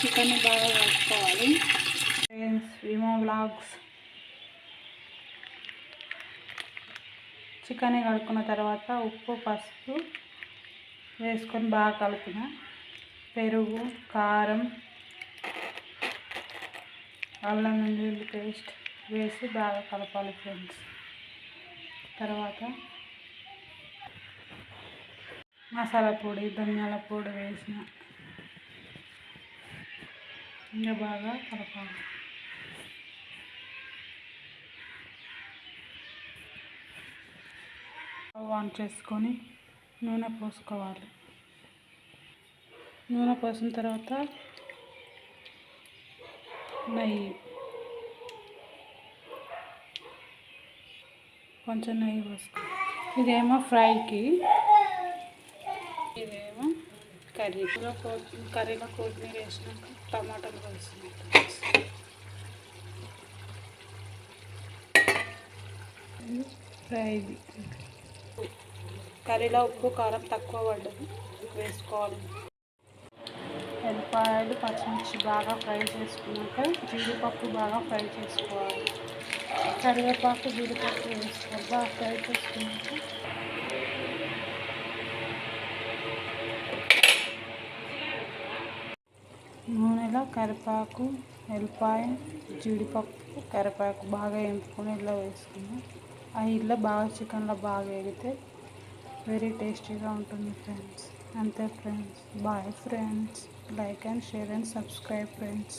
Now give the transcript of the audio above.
Chicken బాగా కలుపుకోవాలి. Friends విమో blogs chicken కడుక్కున్న తర్వాత ఉప్పు పసుపు వేసుకొని బాగా కలిపిన పెరుగు కారం అల్లం వెల్లుల్లి పేస్ట్ వేసి బాగా కలపాలి ఫ్రెండ్స్ తర్వాత మసాలా పొడి ధనియాల పొడి వేసిన ఇంకా బాగా కలపాలి. ఆన్ చేసుకొని నూనె పోసుకోవాలి. నూనె పోసిన తర్వాత నెయ్యి. కొంచెం నెయ్యి పోసుకో. ఇదేమో ఫ్రైకి కర్రీలో కర్రీలో కొత్తిమీర వేసినాక టమాటాలు కలిసినాక ఫ్రైది కర్రీలో ఉప్పు కారం తక్కువ పడ్డది వేసుకోవాలి. ఎల్లిపాయలు పచ్చిమిర్చి బాగా ఫ్రై చేసుకున్నాక జీడిపప్పు బాగా ఫ్రై చేసుకోవాలి. కరివేపాకు జీడిపప్పు వేసుకోవాలి. బాగా ఫ్రై చేసుకున్నాక నూనెలో కరివేపాకు ఎల్లిపాయ జీడిపప్పు కరివేపాకు బాగా ఎంపుకొని ఇలా వేసుకున్నాం. ఆ ఇల్లు బాగా చికెన్లో బాగా ఎగితే వెరీ టేస్టీగా ఉంటుంది ఫ్రెండ్స్ అంతే friends bye friends like and share and subscribe friends